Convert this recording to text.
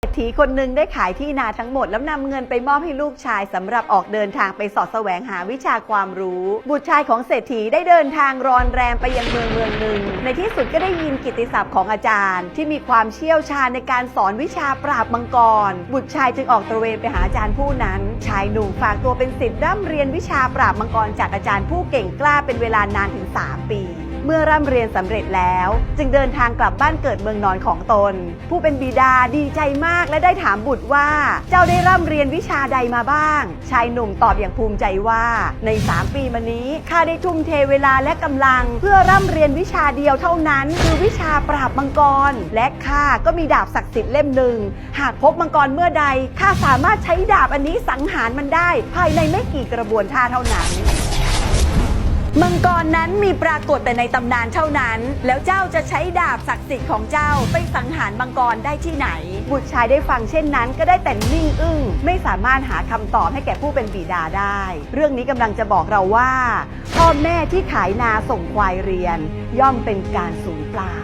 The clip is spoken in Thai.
เศรษฐีคนหนึ่งได้ขายที่นาทั้งหมด แล้วนำเงินไปมอบให้ลูกชายสำหรับออกเดินทางไปสอดแสวงหาวิชาความรู้ บุตรชายของเศรษฐีได้เดินทางรอนแรมไปยังเมืองเมืองหนึ่ง ในที่สุดก็ได้ยินกิตติศัพท์ของอาจารย์ ที่มีความเชี่ยวชาญในการสอนวิชาปราบมังกร บุตรชายจึงออกตระเวนไปหาอาจารย์ผู้นั้น ชายหนุ่มฝากตัวเป็นศิษย์ร่ำเรียนวิชาปราบมังกรจากอาจารย์ผู้เก่งกล้าเป็นเวลานานถึง 3 ปี เมื่อร่ำเรียนสำเร็จแล้ว จึงเดินทางกลับบ้านเกิดเมืองนอนของตน ผู้เป็นบิดาดีใจมากและได้ถามบุตรว่า เจ้าได้ร่ำเรียนวิชาใดมาบ้าง ชายหนุ่มตอบอย่างภูมิใจว่า ใน 3 ปีมานี้ข้าได้ทุ่มเทเวลาและกำลัง เพื่อร่ำเรียนวิชาเดียวเท่านั้น คือวิชาปราบมังกร และข้าก็มีดาบศักดิ์สิทธิ์เล่มหนึ่งหากพบมังกรเมื่อใดข้าสามารถใช้ดาบอันนี้สังหารมันได้ ภายในไม่กี่กระบวนท่าเท่านั้น มังกรนั้นมีปรากฏแต่ในตำนานเท่านั้น แล้วเจ้าจะใช้ดาบศักดิ์สิทธิ์ของเจ้าไปสังหารมังกรได้ที่ไหน บุตรชายได้ฟังเช่นนั้นก็ได้แต่นิ่งอึ้ง ไม่สามารถหาคำตอบให้แก่ผู้เป็นบิดาได้ เรื่องนี้กำลังจะบอกเราว่า พ่อแม่ที่ขายนาส่งควายเรียน ย่อมเป็นการสูญเปล่า